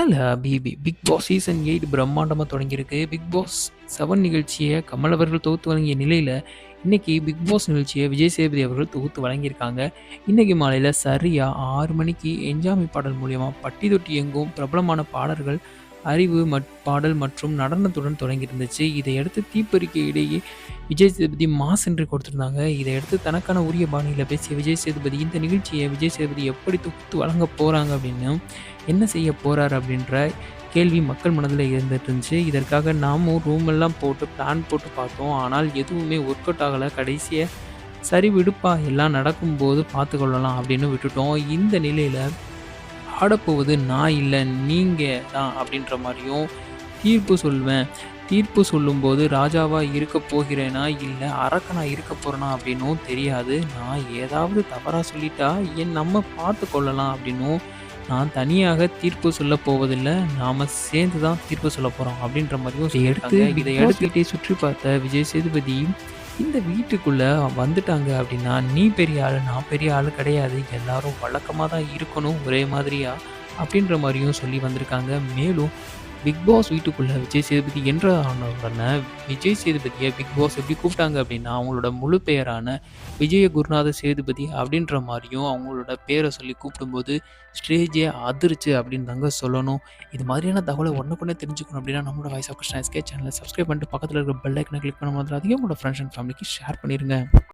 தல BB Bigg Boss season eight பிரம்மாண்டமாக தொடங்கியிருக்கு. பிக் பாஸ் செவன் நிகழ்ச்சியை கமல் அவர்கள் தொகுத்து வழங்கிய நிலையில் இன்றைக்கி பிக் பாஸ் நிகழ்ச்சியை விஜய் சேதுபதி அவர்கள் தொகுத்து வழங்கியிருக்காங்க. இன்றைக்கு மாலையில் சரியாக ஆறு மணிக்கு என்ஜாமி பாடல் மூலியமாக பட்டி தொட்டி எங்கும் பிரபலமான பாடல்கள் அறிவு மட் பாடல் மற்றும் நடனத்துடன் தொடங்கி இருந்துச்சு இதையடுத்து தீப்பறிக்கை இடையே விஜய் சேதுபதி மாஸ் என்று கொடுத்திருந்தாங்க. இதையடுத்து தனக்கான உரிய பாணியில் பேசிய விஜய் சேதுபதி இந்த நிகழ்ச்சியை விஜய் சேதுபதி எப்படி தொகுத்து வழங்க போகிறாங்க அப்படின்னு என்ன செய்ய போகிறார் அப்படின்ற கேள்வி மக்கள் மனதில் இருந்துட்டு இருந்துச்சு இதற்காக நாமும் ரூம் எல்லாம் போட்டு பிளான் போட்டு பார்த்தோம். ஆனால் எதுவுமே ஒர்க் அவுட் ஆகலை. கடைசியை சரி விடுப்பா எல்லாம் நடக்கும்போது பார்த்து கொள்ளலாம் அப்படின்னு விட்டுட்டோம். இந்த நிலையில் ஆடப்போவது நான் இல்லை நீங்கள் தான் அப்படின்ற மாதிரியும் தீர்ப்பு சொல்வேன். தீர்ப்பு சொல்லும்போது ராஜாவாக இருக்க போகிறேனா இல்லை அரக்கனா இருக்க போகிறேனா அப்படின்னும் தெரியாது. நான் ஏதாவது தவறாக சொல்லிட்டா என் நம்ம பார்த்து கொள்ளலாம் அப்படின்னும் நான் தனியாக தீர்ப்பு சொல்ல போவதில்லை. நாம் சேர்ந்து தான் தீர்ப்பு சொல்ல போகிறோம் அப்படின்ற மாதிரியும் எடுத்து இதை எடுத்துக்கிட்டே சுற்றி பார்த்த விஜய் சேதுபதி இந்த வீட்டுக்குள்ளே வந்துட்டாங்க அப்படின்னா நீ பெரிய ஆள் நான் பெரிய ஆள் கிடையாது. எல்லாரும் வழக்கமாக தான் இருக்கணும் ஒரே மாதிரியா? அப்படின்ற மாதிரியும் சொல்லி வந்திருக்காங்க. மேலும் பிக் பாஸ் வீட்டுக்குள்ளே விஜய் சேதுபதி என்ற ஆன உடனே விஜய் சேதுபதியை பிக் பாஸ் எப்படி கூப்பிட்டாங்க அப்படின்னா அவங்களோட முழு பெயரான விஜய குருநாத சேதுபதி அப்படின்ற மாதிரியும் அவங்களோட பேரை சொல்லி கூப்பிடும்போது ஸ்டேஜே அதிர்ச்சு அப்படின்னு தாங்க சொல்லணும். இது மாதிரியான தகவலை உடனுக்குடனே தெரிஞ்சுக்கணும் அப்படின்னா நம்மளோட வாய்ஸ் ஆஃப் கிருஷ்ணா எஸ்கே சேனலை சப்ஸ்கிரைப் பண்ணிட்டு பக்கத்தில் இருக்கிற பெல் ஐக்கனை கிளிக் பண்ண மாதிரி அதிகம் உங்களோட ஃப்ரெண்ட்ஸ் அண்ட் ஃபேமிலிக்கு ஷேர் பண்ணிடுங்க